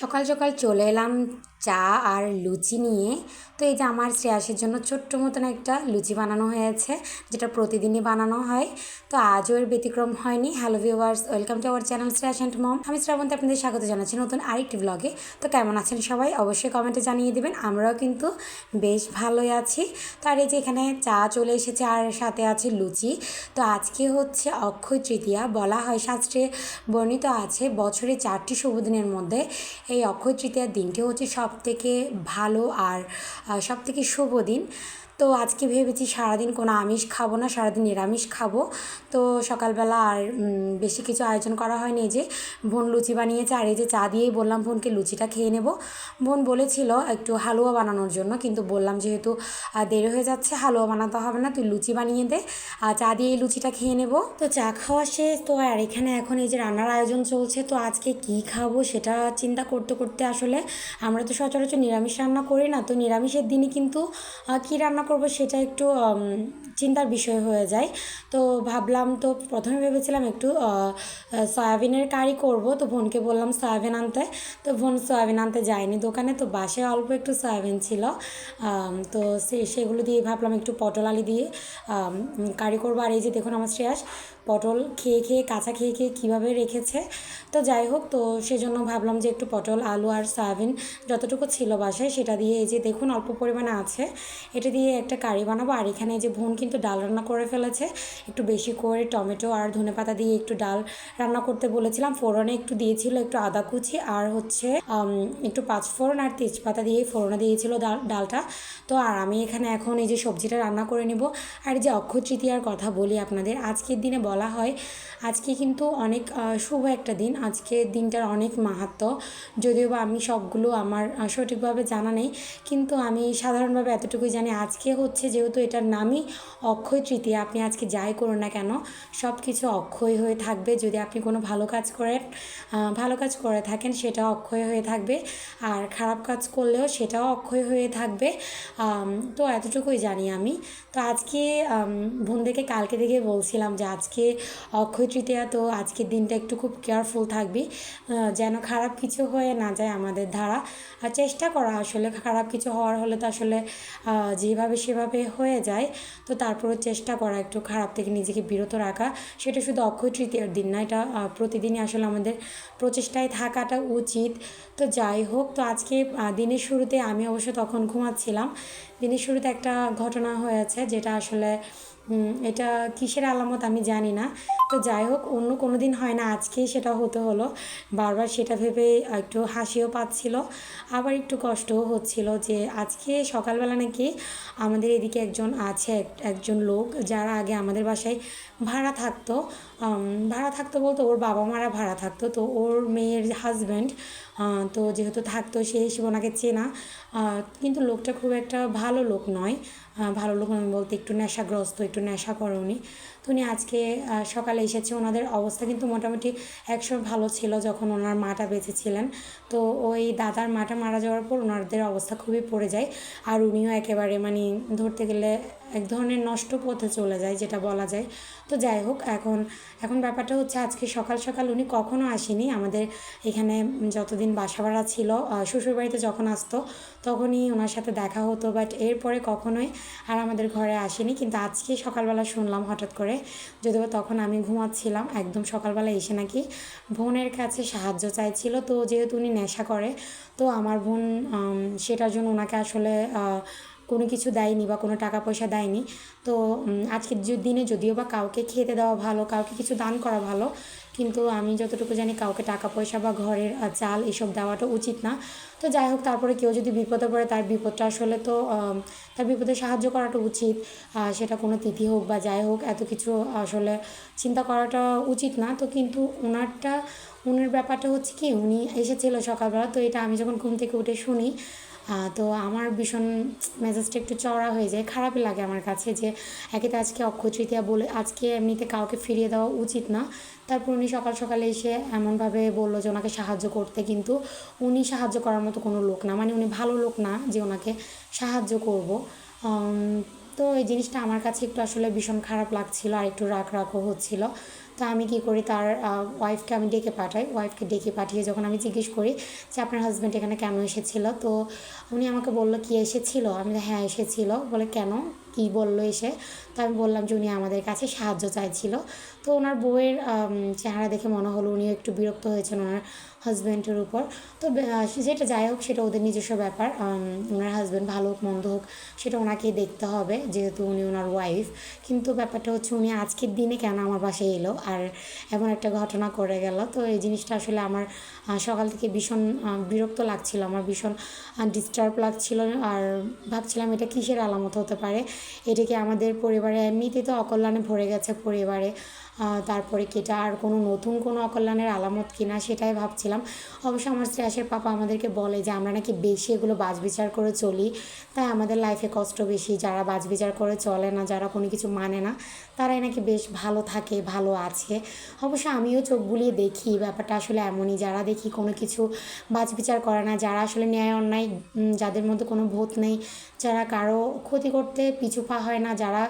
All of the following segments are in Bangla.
সকাল সকাল চলে এলাম চা আর লুচি নিয়ে। তো এই যে আমার শ্রেয়াসের জন্য ছোট্ট মতন একটা লুচি বানানো হয়েছে, যেটা প্রতিদিনই বানানো হয়। তো আজও এর ব্যতিক্রম হয়নি। Hello viewers welcome to our channel Shreyas and mom. আমি শ্রাবন্তী, আপনাদের স্বাগত জানাচ্ছি নতুন আরেকটি ব্লগে তো কেমন আছেন সবাই? অবশ্যই কমেন্টে জানিয়ে দেবেন। আমরাও কিন্তু বেশ ভালোই আছি। তো আর এই যে এখানে চা চলে এসেছে আর সাথে আছে লুচি। তো আজকে হচ্ছে অক্ষয় তৃতীয়া, বলা হয় শাস্ত্রে বর্ণিত আছে বছরে চারটি শুভ দিনের মধ্যে। এই অক্ষয় তৃতীয়ার দিনটি হচ্ছে সবথেকে ভালো আর সবথেকে শুভ দিন। তো আজকে ভেবেছি সারাদিন কোনো আমিষ খাব না, সারাদিন নিরামিষ খাব। তো সকালবেলা আর বেশি কিছু আয়োজন করা হয়নি। এই যে বোন লুচি বানিয়েছে, আর এই যে চা দিয়েই বললাম বোনকে লুচিটা খেয়ে নেব। বোন বলেছিল একটু হালুয়া বানানোর জন্য, কিন্তু বললাম যেহেতু দেরি হয়ে যাচ্ছে, হালুয়া বানাতে হবে না, তুই লুচি বানিয়ে দে। আর চা দিয়ে লুচিটা খেয়ে নেব। তো চা খাওয়া শেষ। তো আর এখানে এখন এই যে রান্নার আয়োজন চলছে, তো আজকে কি খাব সেটা চিন্তা করতে করতে আসলে আমরা তো সচরাচর নিরামিষ রান্না করি না। তো নিরামিষের দিনই কিন্তু কী রান্না করব সেটা একটু চিন্তার বিষয় হয়ে যায়। তো ভাবলাম, তো প্রথমে ভেবেছিলাম একটু সয়াবিনের কারি করব। তো বোনকে বললাম, সয়াবিন আনতে। তো বোন সয়াবিন আনতে যায়নি দোকানে, তো বাসায় অল্প একটু সয়াবিন ছিল। তো সে, সেগুলো দিয়ে ভাবলাম একটু পটল আলি দিয়ে কারি করব। আর এই যে দেখুন আমার শ্রেয়াস পটল খেয়ে খেয়ে, কাঁচা খেয়ে খেয়ে কীভাবে রেখেছে? তো যাই হোক, তো সেজন্য ভাবলাম যে একটু পটল, আলু আর সয়াবিন যতটুকু ছিল বাসায় সেটা দিয়ে এই যে দেখুন অল্প পরিমাণে আছে। এটা দিয়ে একটা কারি বানাবো। আর এখানে যে বোন কিন্তু ডাল রান্না করে ফেলেছে। একটু বেশি করে টমেটো আর ধনে পাতা দিয়ে একটু ডাল রান্না করতে বলেছিলাম। ফোড়নে একটু দিয়েছিল একটু আদা কুচি আর হচ্ছে একটু পাঁচফোড়ন আর তেজপাতা দিয়ে ফোড়নে দিয়েছিল ডাল, ডালটা। তো আর আমি এখানে এখন এই যে সবজিটা রান্না করে নেব। আর যে অক্ষয় তৃতীয়ার কথা বলি আপনাদের, আজকের দিনে বলা হয়। আজকে কিন্তু অনেক শুভ একটা দিন। আজকে দিনটার অনেক মাহাত্ম যদিও বা আমি সবগুলো আমার সঠিকভাবে জানা নেই, কিন্তু আমি সাধারণভাবে এতটুকুই জানি, আজকে হচ্ছে যেহেতু এটার নামই অক্ষয় তৃতীয়া, আপনি আজকে যাই করুন না কেন সব কিছু অক্ষয় হয়ে থাকবে। যদি আপনি কোনো ভালো কাজ করেন ভালো কাজ করে থাকেন সেটা অক্ষয় হয়ে থাকবে। আর খারাপ কাজ করলেও সেটাও অক্ষয় হয়ে থাকবে। তো এতটুকুই জানি আমি। তো আজকে বোনদেরকে কালকে থেকে বলছিলাম যে আজকে অক্ষয় তৃতীয়া, তো আজকের দিনটা একটু খুব কেয়ারফুল থাকবি। যেন খারাপ কিছু হয়ে না যায় আমাদের দ্বারা আর চেষ্টা করা আসলে খারাপ কিছু হওয়ার হলে তো আসলে যেভাবে সেভাবে হয়ে যায়, তো তারপরেও চেষ্টা করা একটু খারাপ থেকে নিজেকে বিরত রাখা। সেটা শুধু অক্ষয় তৃতীয়ার দিন না, এটা প্রতিদিনই আসলে আমাদের প্রচেষ্টায় থাকাটা উচিত। তো যাই হোক, তো আজকে দিনের শুরুতে আমি অবশ্য তখন ঘুমাচ্ছিলাম। দিনের শুরুতে একটা ঘটনা হয়েছে যেটা আসলে এটা কিসের আলামত আমি জানি না। তো যাই হোক, অন্য কোনো দিন হয় না, আজকেই সেটা হতে হলো। বারবার সেটা ভেবে একটু হাসিও পাচ্ছিল, আবার একটু কষ্টও হচ্ছিল যে আজকে সকালবেলা নাকি আমাদের এদিকে একজন আছে একজন লোক যারা আগে আমাদের বাসায় ভাড়া থাকতো। ভাড়া থাকতো বলতো ওর বাবা মারা ভাড়া থাকতো। তো ওর মেয়ের হাজব্যান্ড তো যেহেতু থাকতো সে হিসেবে ওনাকে চেনা। কিন্তু লোকটা খুব একটা ভালো লোক নয়। ভালো লোক আমি বলতে একটু নেশাগ্রস্ত, একটু নেশা করে উনি তো উনি আজকে সকালে এসেছে। ওনাদের অবস্থা কিন্তু মোটামুটি একসময় ভালো ছিল যখন ওনার মাটা বেঁচে ছিলেন তো ওই দাদার মাটা মারা যাওয়ার পর ওনাদের অবস্থা খুবই পড়ে যায়। আর উনিও একেবারে মানে ধরতে গেলে এক ধরনের নষ্ট পথে চলে যায়, যেটা বলা যায়। তো যাই হোক, এখন এখন ব্যাপারটা হচ্ছে আজকে সকাল সকাল উনি কখনো আসেনি। আমাদের এখানে যতদিন বাসা ভাড়া ছিল শ্বশুরবাড়িতে যখন আসতো, তখনই ওনার সাথে দেখা হতো। বাট এরপরে কখনোই আর আমাদের ঘরে আসেনি, কিন্তু আজকে সকালবেলা শুনলাম হঠাৎ করে, যদিও তখন আমি ঘুমাচ্ছিলাম, একদম সকালবেলা এসে নাকি বোনের কাছে সাহায্য চাইছিল, তো যেহেতু উনি নেশা করে, তো আমার বোন সেটার জন্য ওনাকে আসলে কোনো কিছু দেয়নি বা কোনো টাকা পয়সা দেয়নি, তো আজকের দিনে যদিও বা কাউকে খেতে দেওয়া ভালো, কাউকে কিছু দান করা ভালো কিন্তু আমি যতটুকু জানি কাউকে টাকা পয়সা বা ঘরের চাল এসব দেওয়াটা উচিত না। তো যাই হোক, তারপরে কেউ যদি বিপদে পড়ে, তার বিপদটা আসলে তো তার বিপদে সাহায্য করাটা উচিত। সেটা কোনো তিথি হোক বা যাই হোক, এত কিছু আসলে চিন্তা করাটা উচিত না। তো কিন্তু ওনারটা উনার ব্যাপারটা হচ্ছে কি, উনি এসেছিল সকালবেলা, তো এটা আমি যখন ঘুম থেকে উঠে শুনি তো আমার ভীষণ মেজাজটা একটু চড়া হয়ে যায়। খারাপই লাগে আমার কাছে যে, একে তো আজকে অক্ষয় তৃতীয়া বলে, আজকে এমনিতে কাউকে ফিরিয়ে দেওয়া উচিত না। তারপর উনি সকাল সকালে এসে এমনভাবে বলল যে, ওনাকে সাহায্য করতে। কিন্তু উনি সাহায্য করার মতো কোনো লোক না। মানে উনি ভালো লোক না যে, ওনাকে সাহায্য করব। তো এই জিনিসটা আমার কাছে একটু আসলে ভীষণ খারাপ লাগছিল, আর একটু রাগ রাগও হচ্ছিল। তো আমি কী করি? তার ওয়াইফকে আমি ডেকে পাঠাই। ওয়াইফকে ডেকে পাঠিয়ে যখন আমি জিজ্ঞেস করি যে, আপনার হাজব্যান্ড এখানে কেন এসেছিল? তো উনি আমাকে বলল, কি এসেছিল? আমি হ্যাঁ এসেছিল। বলে, কেন? কী বলল এসে? তো আমি বললাম যে, উনি আমাদের কাছে সাহায্য চাইছিল। তো ওনার বউয়ের চেহারা দেখে মনে হলো উনিও একটু বিরক্ত হয়েছেন ওনার হাজব্যান্ডের উপর। তো যেটা যাই হোক, সেটা ওদের নিজস্ব ব্যাপার। ওনার হাজব্যান্ড ভালো হোক, মন্দ হোক, সেটা ওনাকেই দেখতে হবে, যেহেতু উনি ওনার ওয়াইফ কিন্তু ব্যাপারটা হচ্ছে, উনি আজকের দিনে কেন আমার বাসায় এলো? আর এমন একটা ঘটনা করে গেল। তো এই জিনিসটা আসলে আমার সকাল থেকে ভীষণ বিরক্ত লাগছিল, আমার ভীষণ ডিস্টার্ব লাগছিল আর ভাবছিলাম এটা কিসের আলামত হতে পারে? এটা কি আমাদের পরিবারে এমনিতে তো অকল্যাণে ভরে গেছে পরিবারে? তারপরে কেটা আর কোনো নতুন কোনো অকল্যাণের আলামত কিনা সেটাই ভাবছিলাম। অবশ্য আমার শ্রেয়াসের পাপা আমাদেরকে বলে যে, আমরা নাকি বেশি এগুলো বাজবিচার করে চলি। তাই আমাদের লাইফে কষ্ট বেশি। যারা বাজবিচার করে চলে না, যারা কোনো কিছু মানে না, তারাই নাকি বেশ ভালো থাকে, ভালো আছে। অবশ্য আমিও চোখ বুলিয়ে দেখি, ব্যাপারটা আসলে এমনই। যারা দেখি কোনো কিছু বাজবিচার করে না, যারা আসলে ন্যায় অন্যায় যাদের মধ্যে কোনো ভোট নেই, যারা কারও ক্ষতি করতে পিছু পা হয় না, যারা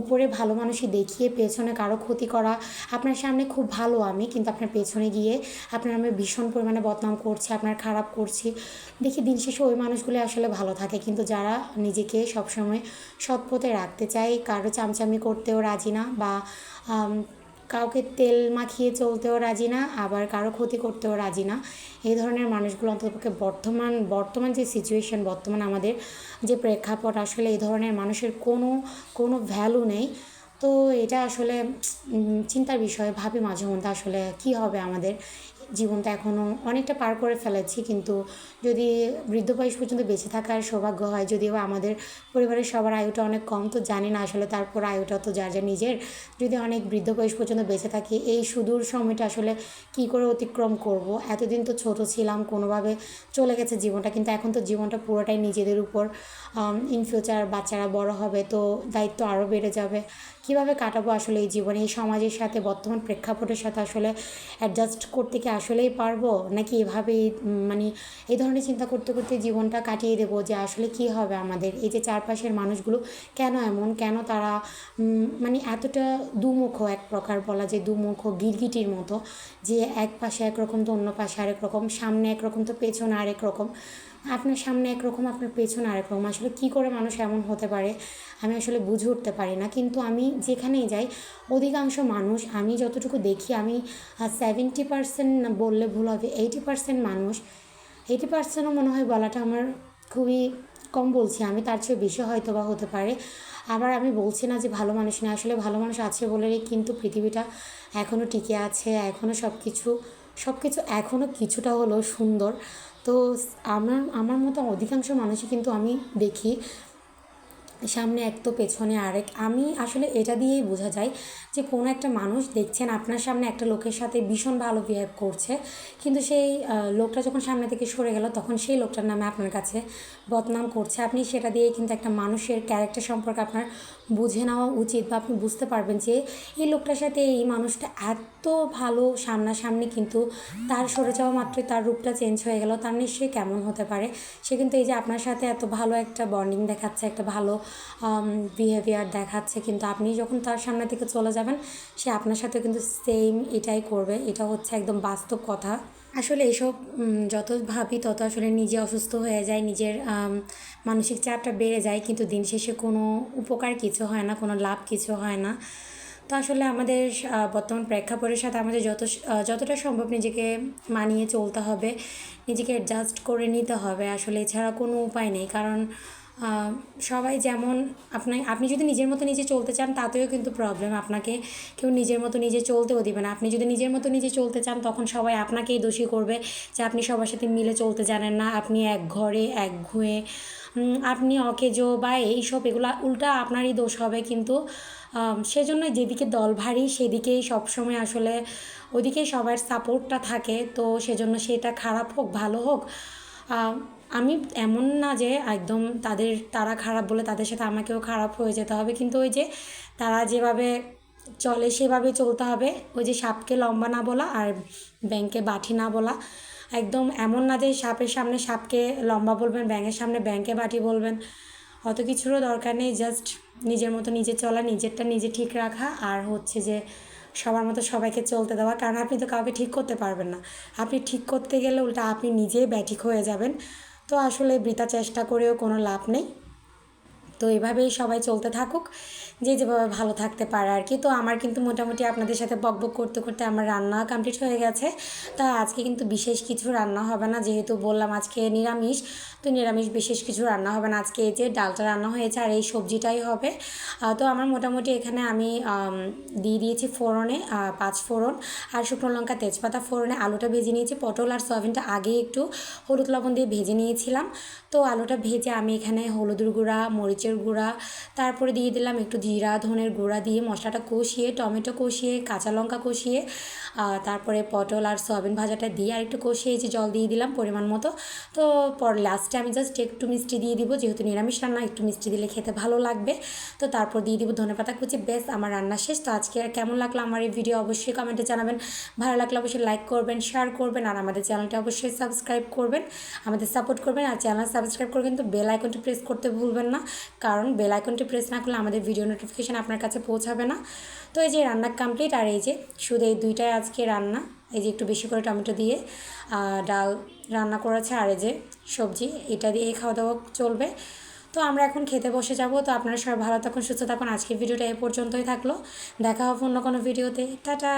উপরে ভালো মানুষই দেখিয়ে পেছনে কারও ক্ষতি করা, আপনার সামনে খুব ভালো আমি, কিন্তু আপনার পেছনে গিয়ে আপনার আমি ভীষণ পরিমাণে বদনাম করছি, আপনার খারাপ করছি। দেখি দিন শেষে ওই মানুষগুলো আসলে ভালো থাকে, কিন্তু যারা নিজেকে সবসময় সৎ পথে রাখতে চায়, কারও চামচামি করতেও রাজি না বা কাউকে তেল মাখিয়ে চলতেও রাজি না, আবার কারও ক্ষতি করতেও রাজি না, এই ধরনের মানুষগুলো অন্ততপক্ষে বর্তমান বর্তমান যে সিচুয়েশন বর্তমান আমাদের যে প্রেক্ষাপট, আসলে এই ধরনের মানুষের কোনো কোনো ভ্যালু নেই। তো এটা আসলে চিন্তার বিষয়। ভাবি মাঝে মধ্যে আসলে কী হবে আমাদের? জীবনটা এখনও অনেকটা পার করে ফেলেছি, কিন্তু যদি বৃদ্ধ বয়স পর্যন্ত বেঁচে থাকার সৌভাগ্য হয়, যদিও আমাদের পরিবারের সবার আয়ুটা অনেক কম, তো জানি না আসলে তারপর আয়ুটা তো যার যার নিজের। যদি অনেক বৃদ্ধ বয়স পর্যন্ত বেঁচে থাকি, এই সুদূর সময়টা আসলে কী করে অতিক্রম করব? এতদিন তো ছোট ছিলাম, কোনোভাবে চলে গেছে জীবনটা, কিন্তু এখন তো জীবনটা পুরোটাই নিজেদের উপর। ইন ফিউচার বাচ্চারা বড় হবে, তো দায়িত্ব আরও বেড়ে যাবে। কীভাবে কাটাবো আসলে এই জীবনে? এই সমাজের সাথে বর্তমান প্রেক্ষাপটের সাথে আসলে অ্যাডজাস্ট করতে কি আসলেই পারব? নাকি এভাবেই মানে এই ধরনের চিন্তা করতে করতে জীবনটা কাটিয়ে দেবো যে আসলে কি হবে আমাদের? এই যে চারপাশের মানুষগুলো কেন এমন? কেন তারা মানে এতটা দুমুখ এক প্রকার বলা যায় দুমুখ গিরগিটির মতো যে এক পাশে একরকম তো অন্য পাশে আরেক রকম, সামনে একরকম তো পেছনে আরেক রকম। আপনার সামনে একরকম, আপনার পেছনে আরেক রকম। আসলে কী করে মানুষ এমন হতে পারে, আমি আসলে বুঝে উঠতে পারি না। কিন্তু আমি যেখানেই যাই, অধিকাংশ মানুষ, আমি যতটুকু দেখি, আমি সেভেন্টি পার্সেন্ট বললে ভুল হবে এইটি পার্সেন্ট মানুষ এইটি পার্সেন্টও মনে হয় বলাটা আমার খুবই কম বলছি আমি, তার চেয়ে বেশি হয়তো বা হতে পারে। আবার আমি বলছি না যে ভালো মানুষ না আসলে ভালো মানুষ আছে বলেই কিন্তু পৃথিবীটা এখনও টিকে আছে এখনও সব কিছু সব কিছু এখনও কিছুটা হলেও সুন্দর। তো আমার আমার মতো অধিকাংশ মানুষই কিন্তু আমি দেখি সামনে এক তো পেছনে আরেক। আমি আসলে এটা দিয়েই বোঝা যায় যে কোনো একটা মানুষ দেখছেন, আপনার সামনে একটা লোকের সাথে ভীষণ ভালো বিহেভ করছে। কিন্তু সেই লোকটা যখন সামনে থেকে সরে গেল, তখন সেই লোকটার নামে আপনার কাছে বদনাম করছে। আপনি সেটা দিয়েই কিন্তু একটা মানুষের ক্যারেক্টার সম্পর্কে আপনার বুঝে নেওয়া উচিত বা আপনি বুঝতে পারবেন যে এই লোকটার সাথে এই মানুষটা এত ভালো সামনাসামনি কিন্তু তার সরে যাওয়া মাত্রই তার রূপটা চেঞ্জ হয়ে গেল। তার নিশ্চয়ই কেমন হতে পারে? সে কিন্তু এই যে আপনার সাথে এত ভালো একটা বন্ডিং দেখাচ্ছে, একটা ভালো বিহেভিয়ার দেখাচ্ছে, কিন্তু আপনি যখন তার সামনে থেকে চলে যাবেন, সে আপনার সাথে কিন্তু সেম এটাই করবে। এটা হচ্ছে একদম বাস্তব কথা। আসলে এসব যত ভাবি তত আসলে নিজে অসুস্থ হয়ে যায়, নিজের মানসিক চাপটা বেড়ে যায়, কিন্তু দিন শেষে কোনো উপকার কিছু হয় না, কোনো লাভ কিছু হয় না। তো আসলে আমাদের বর্তমান প্রেক্ষাপটের সাথে আমাদের যত যতটা সম্ভব নিজেকে মানিয়ে চলতে হবে, নিজেকে অ্যাডজাস্ট করে নিতে হবে। আসলে এছাড়া কোনো উপায় নেই। কারণ সবাই যেমন আপনি আপনি যদি নিজের মতো নিজে চলতে চান, তাতেও কিন্তু প্রবলেম আপনাকে কেউ নিজের মতো নিজে চলতেও দিবে না। আপনি যদি নিজের মতো নিজে চলতে চান, তখন সবাই আপনাকেই দোষী করবে যে আপনি সবার সাথে মিলে চলতে জানেন না। আপনি এক ঘরে, এক ঘুয়ে আপনি অকেজো বা এইসব, এগুলা উল্টা আপনারই দোষ হবে। কিন্তু সেজন্য যেদিকে দল ভারী, সেদিকেই সবসময় আসলে ওইদিকেই সবার সাপোর্টটা থাকে। তো সেজন্য সেটা খারাপ হোক, ভালো হোক। আমি এমন না যে একদম তাদের, তারা খারাপ বলে তাদের সাথে আমাকেও খারাপ হয়ে যেতে হবে। কিন্তু ওই যে তারা যেভাবে চলে, সেভাবে চলতে হবে। ওই যে সাপকে লম্বা না বলা আর ব্যাংকে বাটি না বলা। একদম এমন না যে সাপের সামনে সাপকে লম্বা বলবেন ব্যাঙের সামনে ব্যাংকে বাটি বলবেন। অত কিছুরও দরকার নেই জাস্ট নিজের মতো নিজে চলা, নিজেরটা নিজে ঠিক রাখা আর হচ্ছে যে সবার মতো সবাইকে চলতে দেওয়া। কারণ আপনি তো কাউকে ঠিক করতে পারবেন না। আপনি ঠিক করতে গেলে উল্টা আপনি নিজেই ব্যাঠিক হয়ে যাবেন। তো আসলে বৃথা চেষ্টা করেও কোনো লাভ নেই। তো এভাবেই সবাই চলতে থাকুক, যে যেভাবে ভালো থাকতে পারে আর কি। তো আমার কিন্তু মোটামুটি আপনাদের সাথে বক বক করতে করতে আমার রান্না কমপ্লিট হয়ে গেছে। তা আজকে কিন্তু বিশেষ কিছু রান্না হবে না, যেহেতু বললাম আজকে নিরামিষ, তো নিরামিষ বিশেষ কিছু রান্না হবে না। আজকে এই যে ডালটা রান্না হয়েছে আর এই সবজিটাই হবে। তো আমার মোটামুটি এখানে আমি দিয়ে দিয়েছি ফোড়নে পাঁচ ফোড়ন আর শুকনো লঙ্কা, তেজপাতা ফোড়নে, আলুটা ভেজে নিয়েছি, পটল আর সয়াবিনটা আগে একটু হলুদ লবণ দিয়ে ভেজে নিয়েছিলাম। তো আলুটা ভেজে আমি এখানে হলুদের গুঁড়া মরিচের গুঁড়া, তারপরে দিয়ে দিলাম একটু জিরা, ধনের গুঁড়া দিয়ে মশলাটা কষিয়ে, টমেটো কষিয়ে, কাঁচা লঙ্কা কষিয়ে তারপরে পটল আর সয়াবিন ভাজাটা দিয়ে আর একটু কষিয়ে যে জল দিয়ে দিলাম পরিমাণ মতো। তো পর লাস্টে আমি জাস্ট একটু মিষ্টি দিয়ে দিব, যেহেতু নিরামিষ রান্না, একটু মিষ্টি দিলে খেতে ভালো লাগবে। তো তারপর দিয়ে দিব ধনেপাতা কুচি বেশ আমার রান্না শেষ। তো আজকে আর কেমন লাগল আমার এই ভিডিও অবশ্যই কমেন্টে জানাবেন। ভালো লাগলে অবশ্যই লাইক করবেন শেয়ার করবেন, আর আমাদের চ্যানেলটা অবশ্যই সাবস্ক্রাইব করবেন। আমাদের সাপোর্ট করবেন, আর চ্যানেল সাবস্ক্রাইব করে কিন্তু বেল আইকনটি প্রেস করতে ভুলবেন না। কারণ বেল আইকনটি প্রেস না করলে আমাদের ভিডিও নোটিফিকেশান আপনার কাছে পৌঁছাবে না। তো এই যে রান্না কমপ্লিট আর এই যে শুধু এই দুইটাই আজকে রান্না, এই যে একটু বেশি করে টমেটো দিয়ে ডাল রান্না করেছে, আর এই যে সবজি, এটা দিয়ে খাওয়া দাওয়া চলবে। তো আমরা এখন খেতে বসে যাব। তো আপনারা সবাই ভালো থাকুন, সুস্থ থাকুন। আজকের ভিডিওটা এ পর্যন্তই থাকল। দেখা হবে অন্য কোনো ভিডিওতে টাটা!